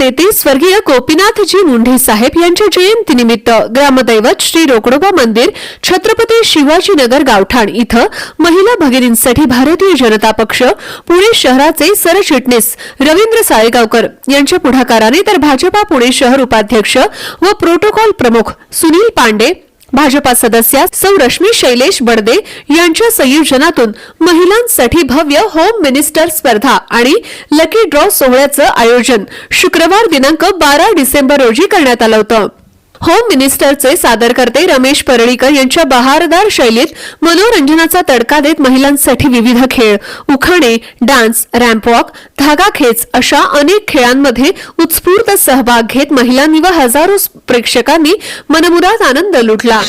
नेते स्वर्गीय गोपीनाथजी मुंढे साहेब यांच्या जयंतीनिमित्त ग्रामदैवत श्री रोकडोबा मंदिर छत्रपती शिवाजीनगर गावठाण इथं महिला भगिनींसाठी भारतीय जनता पक्ष पुणे शहराचे सरचिटणीस रवींद्र साळेगावकर यांच्या पुढाकाराने तर भाजपा पुणे शहर उपाध्यक्ष व प्रोटोकॉल प्रमुख सुनील पांडे भाजपा सदस्या सौ रश्मी शैलेश बडदे यांच्या संयोजनातून महिलांसाठी भव्य होम मिनिस्टर स्पर्धा आणि लकी ड्रॉ सोहळ्याचं आयोजन शुक्रवार दिनांक बारा डिसेंबर रोजी करण्यात आलं होतं. होम मिनिस्टरचे सादरकर्ते रमेश परळीकर यांच्या बहारदार शैलीत मनोरंजनाचा तडका देत महिलांसाठी विविध खेळ. उखाणे डान्स रॅम्पवॉक धागा खेच अशा अनेक खेळांमध्ये उत्स्फूर्त सहभाग घेत महिलांनी व हजारो प्रेक्षकांनी मनमुराद आनंद लुटला.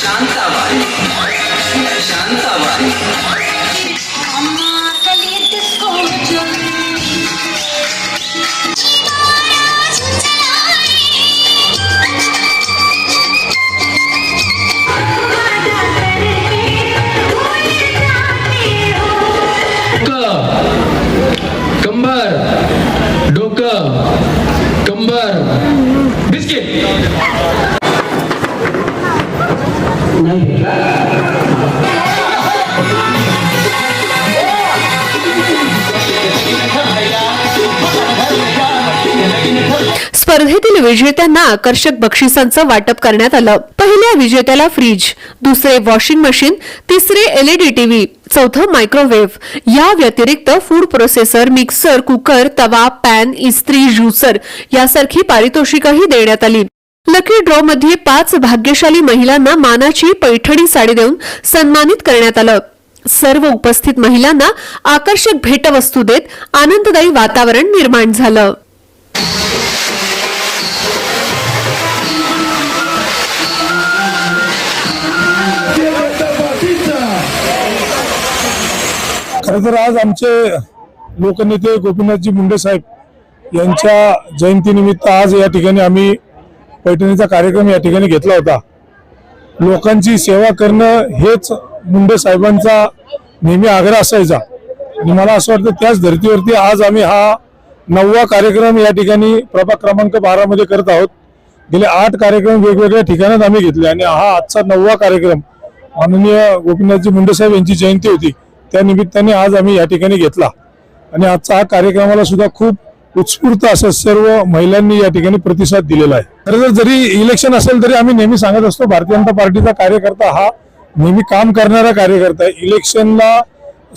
स्पर्धेतील विजेत्यांना आकर्षक बक्षिसांचं वाटप करण्यात आलं. पहिल्या विजेत्याला फ्रीज दुसरे वॉशिंग मशीन तिसरे एलईडी टीव्ही चौथं मायक्रोवेव्ह. या व्यतिरिक्त फूड प्रोसेसर मिक्सर कुकर तवा पॅन इस्त्री ज्युसर यासारखी पारितोषिकही देण्यात आली. लकी ड्रॉ मध्ये पाच भाग्यशाली महिलांना मानाची पैठणी साडी देऊन सन्मानित करण्यात आलं. सर्व उपस्थित महिलांना आकर्षक भेटवस्तू देत आनंददायी वातावरण निर्माण झालं. तर आज आमचे लोकनेते गोपीनाथजी मुंडे साहेब यांच्या जयंतीनिमित्त आज या ठिकाणी आम्ही पैठणीचा कार्यक्रम या ठिकाणी घेतला होता. लोकांची सेवा करणं हेच मुंडे साहेबांचा नेहमी आग्रह असायचा. आणि मला असं वाटतं त्याच धर्तीवरती आज आम्ही हा नववा कार्यक्रम या ठिकाणी प्रभाग क्रमांक बारामध्ये करत आहोत. गेले आठ कार्यक्रम वेगवेगळ्या ठिकाणात आम्ही घेतले आणि हा आजचा नववा कार्यक्रम माननीय गोपीनाथजी मुंडे साहेब यांची जयंती होती. त्या निमित्ताने आज आम्ही या ठिकाणी घेतला. आणि आजचा हा कार्यक्रमाला सुद्धा खूप उत्स्फूर्त असं सर्व महिलांनी या ठिकाणी प्रतिसाद दिलेला आहे. खरं तर जरी इलेक्शन असेल तरी आम्ही नेहमी सांगत असतो भारतीय जनता पार्टीचा कार्यकर्ता हा नेहमी काम करणारा कार्यकर्ता आहे. इलेक्शनला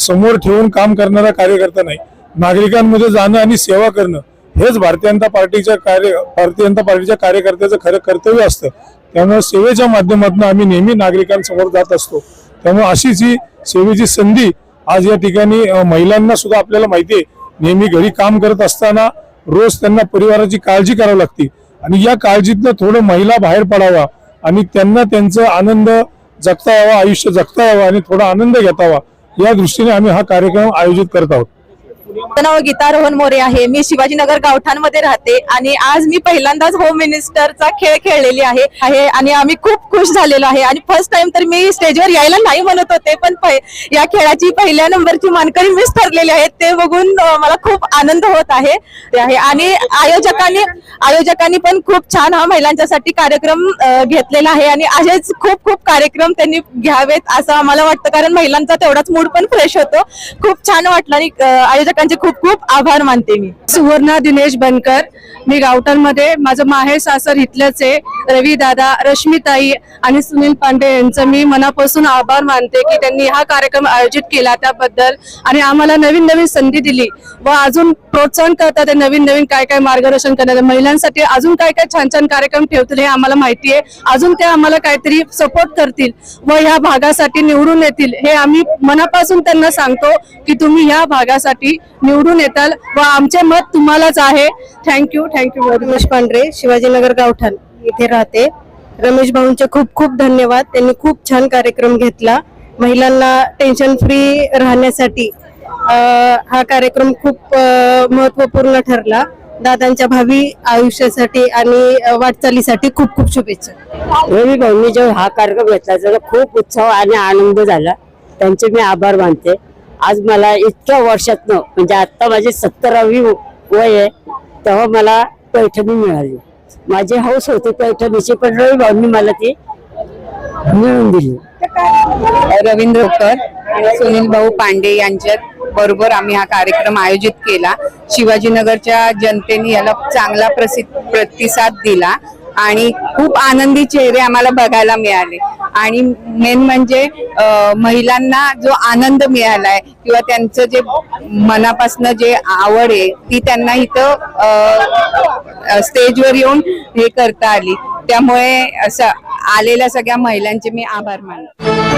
समोर ठेवून काम करणारा कार्यकर्ता नाही. नागरिकांमध्ये जाणं आणि सेवा करणं हेच भारतीय जनता पार्टीच्या कार्य भारतीय जनता पार्टीच्या कार्यकर्त्याचं खरं कर्तव्य असतं. त्यामुळे सेवेच्या माध्यमातून आम्ही नेहमी नागरिकांसमोर जात असतो. त्यामुळे अशीच ही सेवेची संधी आज या ठिकाणी महिलांना सुद्धा आपल्याला माहिती आहे. नेहमी घरी काम करत असताना रोज त्यांना परिवाराची काळजी करावी लागते. आणि या काळजीतनं थोडं महिला बाहेर पडावा आणि त्यांना त्यांचा आनंद जगता यावा आयुष्य जगता यावं आणि थोडा आनंद घेतावा. या दृष्टीने आम्ही हा कार्यक्रम आयोजित करत आहोत. नाव गीता रोहन मोरे आहे. मी शिवाजीनगर गावठाणमध्ये राहते आणि आज मी पहिल्यांदाच होम मिनिस्टरचा खेळ खेळलेली आहे. आणि आम्ही खूप खुश झालेलो आहे. आणि फर्स्ट टाइम तर मी स्टेजवर यायला नाही म्हणत होते पण या खेळाची पहिल्या नंबरची मानकरी मीच ठरलेली आहे ते बघून मला खूप आनंद होत आहे. आणि आयोजकांनी आयोजकांनी पण खूप छान हा महिलांच्यासाठी कार्यक्रम घेतलेला आहे. आणि असेच खूप खूप कार्यक्रम त्यांनी घ्यावेत असं आम्हाला वाटतं. कारण महिलांचा तेवढाच मूड पण फ्रेश होतो. खूप छान वाटलं आणि आयोजकांनी सर्वांचे खूप खूप आभार मानते मी. सुवर्णा दिनेश बनकर मी गावठाणमध्ये माझं माहेर सासर इथलंच आहे रवी दादा रश्मीताई आणि सुनील पांडे यांचं मी मनापासून आभार मानते की त्यांनी हा कार्यक्रम आयोजित केला त्याबद्दल आणि आम्हाला नवीन नवीन संधी दिली व अजून प्रोत्साहन करतात नवीन नवीन काय काय मार्गदर्शन करतात. महिलांसाठी अजून काय काय छान छान कार्यक्रम ठेवतील हे आम्हाला माहिती आहे. अजून ते आम्हाला काहीतरी सपोर्ट करतील व ह्या भागासाठी निवडून येतील हे आम्ही मनापासून त्यांना सांगतो की तुम्ही ह्या भागासाठी निवडून येताल व आमचे मत तुम्हालाच आहे. थँक्यू थँक्यू रमेश पांढरे शिवाजीनगर गावठाण इथे राहते. रमेश भाऊंचे खूप खूप धन्यवाद. त्यांनी खूप छान कार्यक्रम घेतला. महिलांना टेन्शन फ्री राहण्यासाठी हा कार्यक्रम खूप अं, महत्त्वपूर्ण ठरला. दादांच्या भावी आयुष्यासाठी आणि वाटचालीसाठी खूप खूप शुभेच्छा. रवी भाऊंनी जो हा कार्यक्रम घेतला त्याचा खूप उत्सव आणि आनंद झाला. त्यांचे मी आभार मानते. आज मला इतक्या वर्षातनं म्हणजे आता माझी सत्तरावी वय आहे तेव्हा मला पैठणी मिळाली. माझी हौस होती पैठणीची पण रवी भाऊंनी मला ती मिळवून दिली. रवींद्र होकर सुनील भाऊ पांडे यांच्या बरोबर आम्ही हा कार्यक्रम आयोजित केला. शिवाजीनगरच्या जनतेने याला चांगला प्रसिद्ध प्रतिसाद दिला. आणि खूप आनंदी चेहरे आम्हाला बघायला मिळाले. आणि मेन म्हणजे महिलांना जो आनंद मिळालाय किंवा त्यांचं जे मनापासनं जे आवड आहे ती त्यांना इथं स्टेजवर येऊन हे करता आली. त्यामुळे असं आलेल्या सगळ्या महिलांचे मी आभार मानतो.